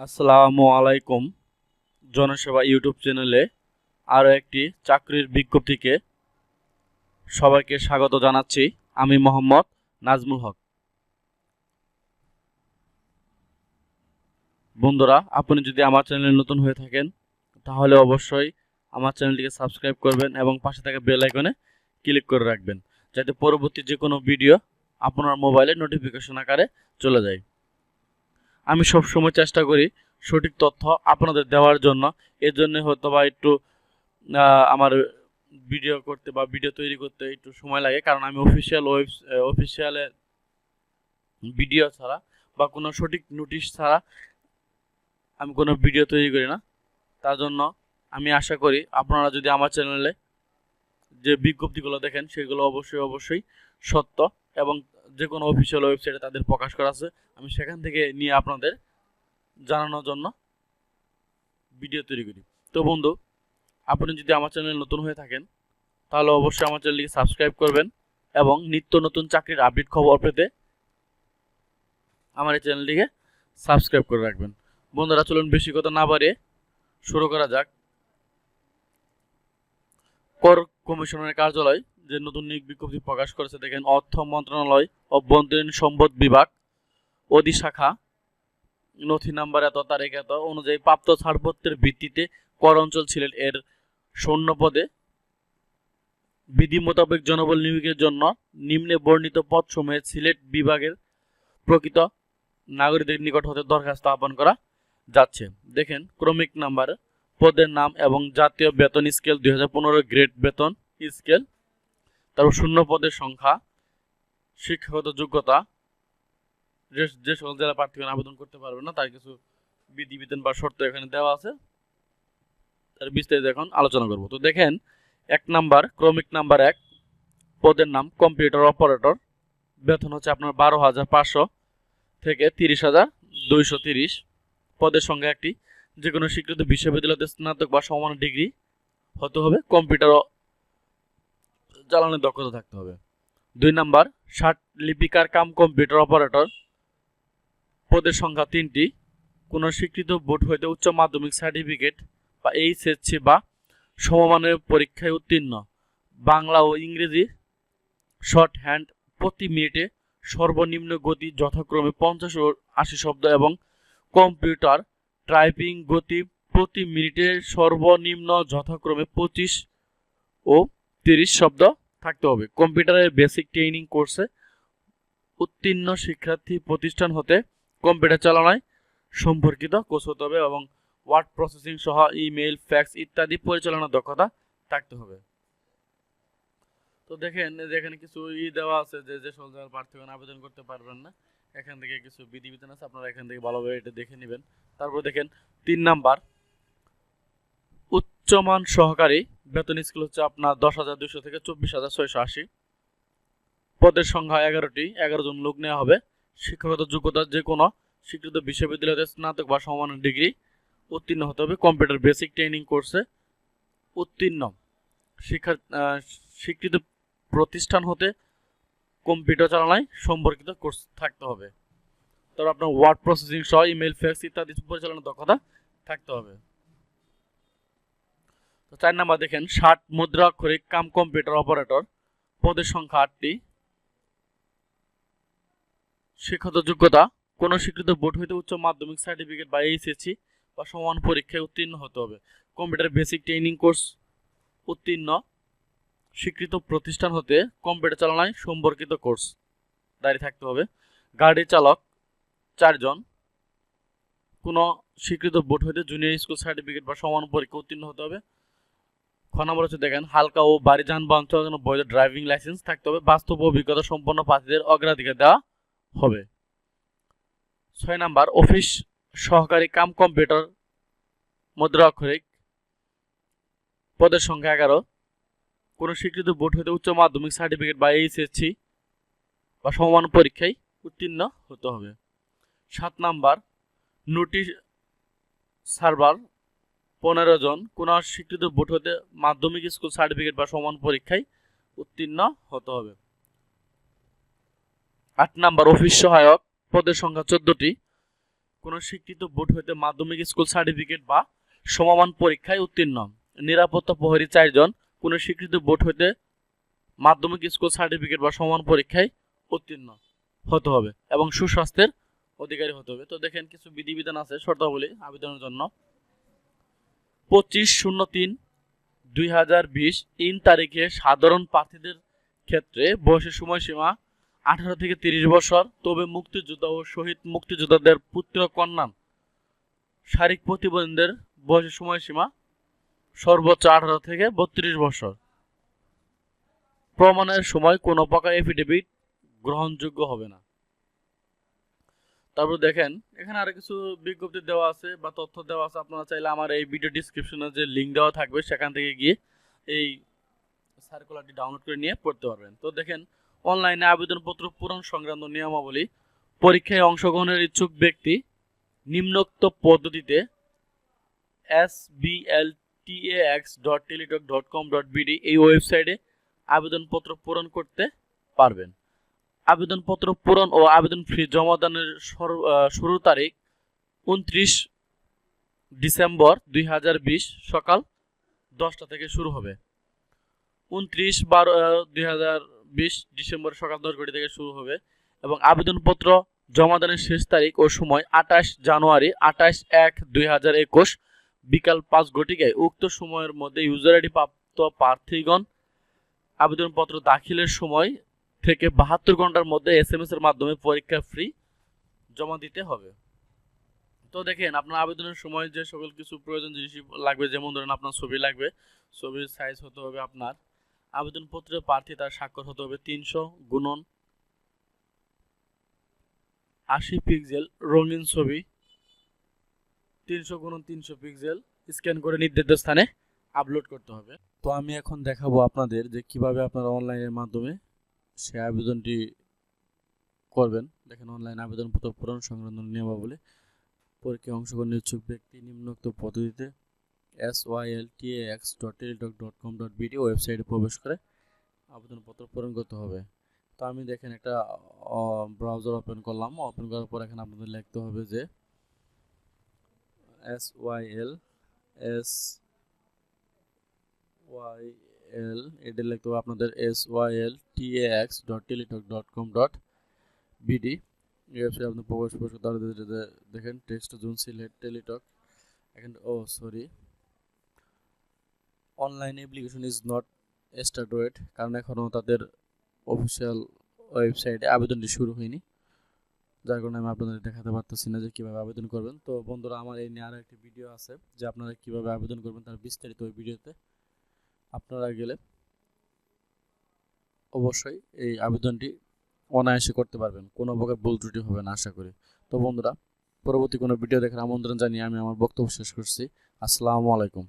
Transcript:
আসসালামু আলাইকুম জনসেবা ইউটিউব চ্যানেলে আরও একটি চাকরির বিজ্ঞপ্তিকে সবাইকে স্বাগত জানাচ্ছি। আমি মোহাম্মদ নাজমুল হক। বন্ধুরা, আপনি যদি আমার চ্যানেলে নতুন হয়ে থাকেন, তাহলে অবশ্যই আমার চ্যানেলটিকে সাবস্ক্রাইব করবেন এবং পাশে থাকা বেল আইকনে ক্লিক করে রাখবেন, যাতে পরবর্তী যে কোনো ভিডিও আপনার মোবাইলে নোটিফিকেশন আকারে চলে যায়। আমি সব সময় চেষ্টা করি সঠিক তথ্য আপনাদের দেওয়ার জন্য। এর জন্য হয়তো বা একটু আমার ভিডিও করতে বা ভিডিও তৈরি করতে একটু সময় লাগে, কারণ আমি অফিসিয়াল ওয়েব অফিসিয়ালে ভিডিও ছাড়া বা কোনো সঠিক নোটিশ ছাড়া আমি কোনো ভিডিও তৈরি করি না। তার জন্য আমি আশা করি আপনারা যদি আমার চ্যানেলে যে বিজ্ঞপ্তিগুলো দেখেন, সেগুলো অবশ্যই অবশ্যই সত্য এবং যে কোনো অফিসিয়াল ওয়েবসাইটে তাদের প্রকাশ করা আছে, আমি সেখান থেকে নিয়ে আপনাদের জানানোর জন্য ভিডিও তৈরি করি। তো বন্ধু, আপনি যদি আমার চ্যানেল নতুন হয়ে থাকেন, তাহলে অবশ্যই আমার চ্যানেলটিকে সাবস্ক্রাইব করবেন এবং নিত্য নতুন চাকরির আপডেট খবর পেতে আমার এই চ্যানেলটিকে সাবস্ক্রাইব করে রাখবেন। বন্ধুরা, চলুন বেশি কথা না বাড়িয়ে শুরু করা যাক। কর কমিশনের কার্যালয় যে নতুন নিয়োগ বিজ্ঞপ্তি প্রকাশ করেছে, দেখেন, অর্থ মন্ত্রণালয় অভ্যন্তরীণ সম্পদ বিভাগ অধিশাখা নথি নাম্বার এত, তারিখ এত, অনুযায়ী প্রাপ্ত ছাড়পত্রের ভিত্তিতে কর অঞ্চল সিলেট এর শূন্য পদে বিধি মোতাবেক জনবল নিয়োগের জন্য নিম্নে বর্ণিত পদ সময়ে সিলেট বিভাগের প্রকৃত নাগরিকদের নিকট হতে দরখাস্ত আহ্বান করা যাচ্ছে। দেখেন, ক্রমিক নাম্বার, পদের নাম এবং জাতীয় বেতন স্কেল দুই হাজার পনেরো, গ্রেড বেতন স্কেল তারপর শূন্য পদের সংখ্যা, শিক্ষাগত যোগ্যতা, যে যে সকল জেলা প্রার্থীগণ আবেদন করতে পারবে না, তার কিছু বিধিবিধান বা শর্ত এখানে দেওয়া আছে। তার বিস্তারিত এখন আলোচনা করব। তো দেখেন, এক নাম্বার, ক্রমিক নাম্বার এক, পদের নাম কম্পিউটার অপারেটর। বেতন হচ্ছে আপনার বারো হাজার পাঁচশো থেকে তিরিশ হাজার দুইশো তিরিশ। পদের সঙ্গে একটি যে কোনো স্বীকৃত বিশ্ববিদ্যালয়তে স্নাতক বা সমান ডিগ্রি হতে হবে কম্পিউটার চালানোর দক্ষতা থাকতে হবে। দুই নাম্বার, ষাট লিপিকার কাম কম্পিউটার অপারেটর। পদের সংখ্যা তিনটি। কোনো স্বীকৃত বোর্ড হইতে উচ্চ মাধ্যমিক সার্টিফিকেট বা এইচএসসি বা সমমানের পরীক্ষায় উত্তীর্ণ। বাংলা ও ইংরেজি শর্ট হ্যান্ড প্রতি মিনিটে সর্বনিম্ন গতি যথাক্রমে পঞ্চাশ ও আশি শব্দ এবং কম্পিউটার টাইপিং গতি প্রতি মিনিটে সর্বনিম্ন যথাক্রমে পঁচিশ ও তিরিশ শব্দ। থাকতে হবে। কম্পিউটারের বেসিক ট্রেনিং কোর্সে উত্তীর্ণ শিক্ষার্থী প্রতিষ্ঠান হতে কম্পিউটার চালানোয় সম্পর্কিত কোর্স হতে হবে এবং ওয়ার্ড প্রসেসিং সহ ইমেল ফ্যাক্স ইত্যাদি পরিচালনার দক্ষতা থাকতে হবে। তো দেখেন এখানে কিছু ই দেওয়া আছে যে যে সকল জায়গার আবেদন করতে পারবেন না, এখান থেকে কিছু বিধিবিধান আছে, আপনারা এখান থেকে ভালোভাবে এটা দেখে নেবেন। তারপর দেখেন, তিন নাম্বার উচ্চমান সহকারী। বেতন স্কেল হচ্ছে আপনার দশ হাজার দুশো থেকে চব্বিশ হাজার ছয়শো আশি। পদের সংখ্যা এগারোটি, এগারো জন লোক নেওয়া হবে। শিক্ষাগত যোগ্যতা যে কোনো, স্বীকৃত বিশ্ববিদ্যালয়তে স্নাতক বা সমানের ডিগ্রি উত্তীর্ণ হতে হবে। কম্পিউটার বেসিক ট্রেনিং কোর্সে উত্তীর্ণ। শিক্ষা স্বীকৃত প্রতিষ্ঠান হতে কম্পিউটার চালনায় সম্পর্কিত কোর্স থাকতে হবে। তারপর আপনার ওয়ার্ড প্রসেসিং সহ ইমেল ফ্যাক্স ইত্যাদি পরিচালনার দক্ষতা থাকতে হবে। তো চার নাম্বার দেখেন, ষাট মুদ্রা অক্ষরিক কাম কম্পিউটার অপারেটর, পদের সংখ্যা আটটি। শিক্ষাগত যোগ্যতা, কোনো স্বীকৃত বোর্ড হইতে উচ্চ মাধ্যমিক সার্টিফিকেট বা এইচএসসি বা সমান পরীক্ষায় উত্তীর্ণ হতে হবে। কম্পিউটার বেসিক ট্রেনিং কোর্স উত্তীর্ণ। স্বীকৃত প্রতিষ্ঠান হতে কম্পিউটার চালনায় সম্পর্কিত কোর্স দাঁড়িয়ে থাকতে হবে। গাড়ি চালক চারজন। কোনো স্বীকৃত বোর্ড হইতে জুনিয়র স্কুল সার্টিফিকেট বা সমান পরীক্ষা উত্তীর্ণ হতে হবে। খ নম্বর হচ্ছে দেখেন, হালকা ও বাড়ি যানবাহন চালানোর বৈধ ড্রাইভিং লাইসেন্স থাকতে হবে, বাস্তব অভিজ্ঞতা সম্পন্ন প্রার্থীদের অগ্রাধিকার দেওয়া হবে। ছয় নাম্বার, অফিস সহকারী কাম কম্পিউটার মুদ্রা অক্ষরিক পদের সংখ্যা এগারো। কোনো স্বীকৃত বোর্ড হতে উচ্চ মাধ্যমিক সার্টিফিকেট বা এইচএসসি বা সমান পরীক্ষায় উত্তীর্ণ হতে হবে। সাত নাম্বার নোটিশ সার্ভার পনেরো জন কোনো স্বীকৃত বোর্ড হতে মাধ্যমিক স্কুল সার্টিফিকেট বা সমান পরীক্ষায় উত্তীর্ণ হতে হবে। আট নাম্বার, অফিস সহায়ক পদের সংখ্যা চোদ্দটি। কোনো স্বীকৃত বোর্ড হইতে মাধ্যমিক স্কুল সার্টিফিকেট বা সমমান পরীক্ষায় উত্তীর্ণ। নিরাপত্তা প্রহরী চারজন কোনো স্বীকৃত বোর্ড হইতে মাধ্যমিক স্কুল সার্টিফিকেট বা সমান পরীক্ষায় উত্তীর্ণ হতে হবে এবং সুস্বাস্থ্যের অধিকারী হতে হবে। তো দেখেন, কিছু বিধিবিধান আছে, শর্তাবলী আবেদনের জন্য। পঁচিশ শূন্য তিন দুই হাজার বিশ তিন তারিখে সাধারণ প্রার্থীদের ক্ষেত্রে বয়সের সময়সীমা আঠারো থেকে তিরিশ বছর। তবে মুক্তিযোদ্ধা ও শহীদ মুক্তিযোদ্ধাদের পুত্র কন্যা শারীরিক প্রতিবন্ধীদের বয়সের সময়সীমা সর্বোচ্চ আঠারো থেকে বত্রিশ বছর। প্রমাণের সময় কোনো প্রকার এফিডেভিট গ্রহণযোগ্য হবে না। তারপর দেখেন, এখানে আরও কিছু বিজ্ঞপ্তি দেওয়া আছে বা তথ্য দেওয়া আছে। আপনারা চাইলে আমার এই ভিডিও ডিসক্রিপশনে যে লিঙ্ক দেওয়া থাকবে, সেখান থেকে গিয়ে এই সার্কুলারটি ডাউনলোড করে নিয়ে পড়তে পারবেন। তো দেখেন অনলাইনে আবেদনপত্র পূরণ সংক্রান্ত নিয়মাবলী, পরীক্ষায় অংশগ্রহণের ইচ্ছুক ব্যক্তি নিম্নোক্ত পদ্ধতিতে S B L TX dot Teletalk dot com dot BD এই ওয়েবসাইটে আবেদনপত্র পূরণ করতে পারবেন। আবেদনপত্র পূরণ ও আবেদন ফি জমাদানের শুরুর তারিখ উনত্রিশ ডিসেম্বর দুই হাজার বিশ সকাল দশটা থেকে শুরু হবে। উনত্রিশ বারো দুই ডিসেম্বর সকাল দশ ঘটি থেকে শুরু হবে এবং আবেদনপত্র জমাদানের শেষ তারিখ ও সময় আঠাশ জানুয়ারি আঠাশ এক দুই বিকাল পাঁচ ঘটিকায়। উক্ত সময়ের মধ্যে ইউজার আইডি প্রাপ্ত প্রার্থীগণ আবেদনপত্র দাখিলের সময় থেকে বাহাত্তর ঘণ্টার মধ্যে এস এম এর মাধ্যমে পরীক্ষা ফ্রি জমা দিতে হবে। তো দেখেন, আপনার আবেদনের সময় যে সকল কিছু প্রয়োজন জিনিস লাগবে, যেমন ধরেন আপনার ছবি লাগবে, ছবির সাইজ হতে হবে আপনার আবেদনপত্রে প্রার্থী তার স্বাক্ষর হতে হবে তিনশো গুণন আশি পিক্সেল রঙিন ছবি, তিনশো গুণন তিনশো পিক্সেল স্ক্যান করে নির্ধারিত স্থানে আপলোড করতে হবে। তো আমি এখন দেখাবো আপনাদের যে কীভাবে আপনারা অনলাইনের মাধ্যমে সে আবেদনটি করবেন। দেখেন অনলাইন আবেদনপত্র পূরণ সংক্রান্ত নিয়মাবলী। পরীক্ষায় অংশগ্রহণ ইচ্ছুক ব্যক্তি নিম্নোক্ত পদ্ধতিতে S Y L T X dot Teletalk dot com dot BD ওয়েবসাইটে প্রবেশ করে আবেদনপত্র পূরণ করতে হবে। তো আমি দেখেন একটা ব্রাউজার ওপেন করলাম। ওপেন করার পর এখানে আপনাদের লিখতে হবে যে S Y L S Y L এটা লিখতে হবে আপনাদের S Y L T X dot Teletalk dot com dot BD এই ওয়েবসাইটে আপনি প্রবেশ প্রবেশ করতে দেখেন টেক্সট জোন সিলেক্ট টেলিটক এখানে ও sorry online application is not started কারণ এখনও তাদের অফিসিয়াল ওয়েবসাইটে আবেদনটি শুরু হয়নি। যার কারণে আমি আপনাদের দেখাতে পারতেছি না যে কীভাবে আবেদন করবেন। তো বন্ধুরা, আমার এই নিয়ে আরও একটি ভিডিও আছে, যে আপনারা কীভাবে আবেদন করবেন তার বিস্তারিত ওই ভিডিওতে আপনারা গেলে অবশ্যই এই আবেদনটি অনায়াসে করতে পারবেন। কোনো প্রকার ভুল ত্রুটি হবে না, আশা করি। তো বন্ধুরা, পরবর্তী কোনো ভিডিও দেখার আমন্ত্রণ জানিয়ে আমি আমার বক্তব্য শেষ করছি। আসসালামু আলাইকুম।